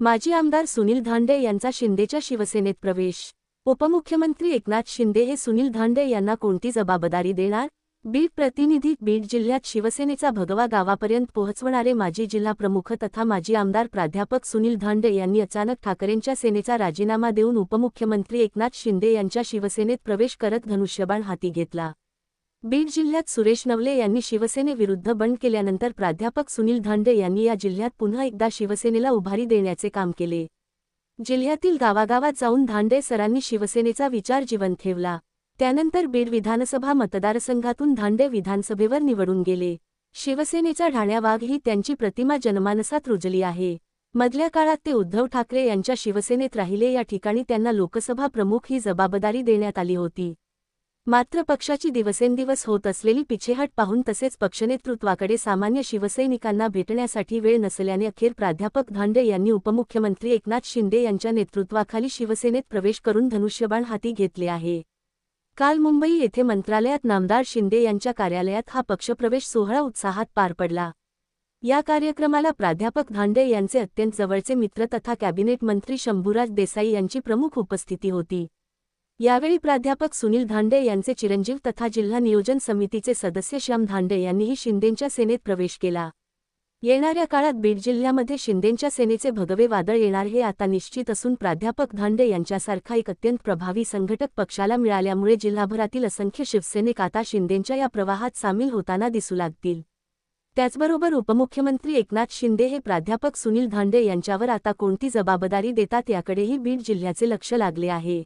माजी आमदार सुनील धांडे यांचा शिंदेच्या शिवसेनेत प्रवेश. उपमुख्यमंत्री एकनाथ शिंदे हे सुनील धांडे यांना कोणती जबाबदारी देणार? बीड प्रतिनिधी बीड जिल्ह्यात शिवसेनेचा भगवा गावापर्यंत पोहोचवणारे माजी जिल्हाप्रमुख तथा माजी आमदार प्राध्यापक सुनील धांडे यांनी अचानक ठाकरेंच्या सेनेचा राजीनामा देऊन उपमुख्यमंत्री एकनाथ शिंदे यांच्या शिवसेनेत प्रवेश करत धनुष्यबाण हाती घेतला. बीड जिल्ह्यात सुरेश नवले यांनी शिवसेनेविरुद्ध बंड केल्यानंतर प्राध्यापक सुनील धांडे यांनी या जिल्ह्यात पुन्हा एकदा शिवसेनेला उभारी देण्याचे काम केले. जिल्ह्यातील गावागावात जाऊन धांडे सरांनी शिवसेनेचा विचार जिवंत ठेवला. त्यानंतर बीड विधानसभा मतदारसंघातून धांडे विधानसभेवर निवडून गेले. शिवसेनेचा ढाण्यावाघ ही त्यांची प्रतिमा जनमानसात रुजली आहे. मधल्या काळात ते उद्धव ठाकरे यांच्या शिवसेनेत राहिले या ठिकाणी त्यांना लोकसभा प्रमुख ही जबाबदारी देण्यात आली होती. मात्र पक्षाची दिवसेंदिवस होत असलेली पिछेहट पाहून तसेच पक्षनेतृत्वाकडे सामान्य शिवसैनिकांना भेटण्यासाठी वेळ नसल्याने अखेर प्राध्यापक धांडे यांनी उपमुख्यमंत्री एकनाथ शिंदे यांच्या नेतृत्वाखाली शिवसेनेत प्रवेश करून धनुष्यबाण हाती घेतले आहे. काल मुंबई येथे मंत्रालयात नामदार शिंदे यांच्या कार्यालयात हा पक्षप्रवेश सोहळा उत्साहात पार पडला. या कार्यक्रमाला प्राध्यापक धांडे यांचे अत्यंत जवळचे मित्र तथा कॅबिनेट मंत्री शंभूराज देसाई यांची प्रमुख उपस्थिती होती. यावेळी प्राध्यापक सुनील धांडे यांचे चिरंजीव तथा जिल्हा नियोजन समितीचे सदस्य श्याम धांडे यांनीही शिंदेंच्या सेनेत प्रवेश केला. येणाऱ्या काळात बीड जिल्ह्यामध्ये शिंदेंच्या सेनेचे भगवे वादळ येणार हे आता निश्चित असून प्राध्यापक धांडे यांच्यासारखा एक अत्यंत प्रभावी संघटक पक्षाला मिळाल्यामुळे जिल्हाभरातील असंख्य शिवसैनिक आता शिंदेंच्या या प्रवाहात सामील होताना दिसू लागतील. त्याचबरोबर उपमुख्यमंत्री एकनाथ शिंदे हे प्राध्यापक सुनील धांडे यांच्यावर आता कोणती जबाबदारी देतात याकडेही बीड जिल्ह्याचे लक्ष लागले आहे.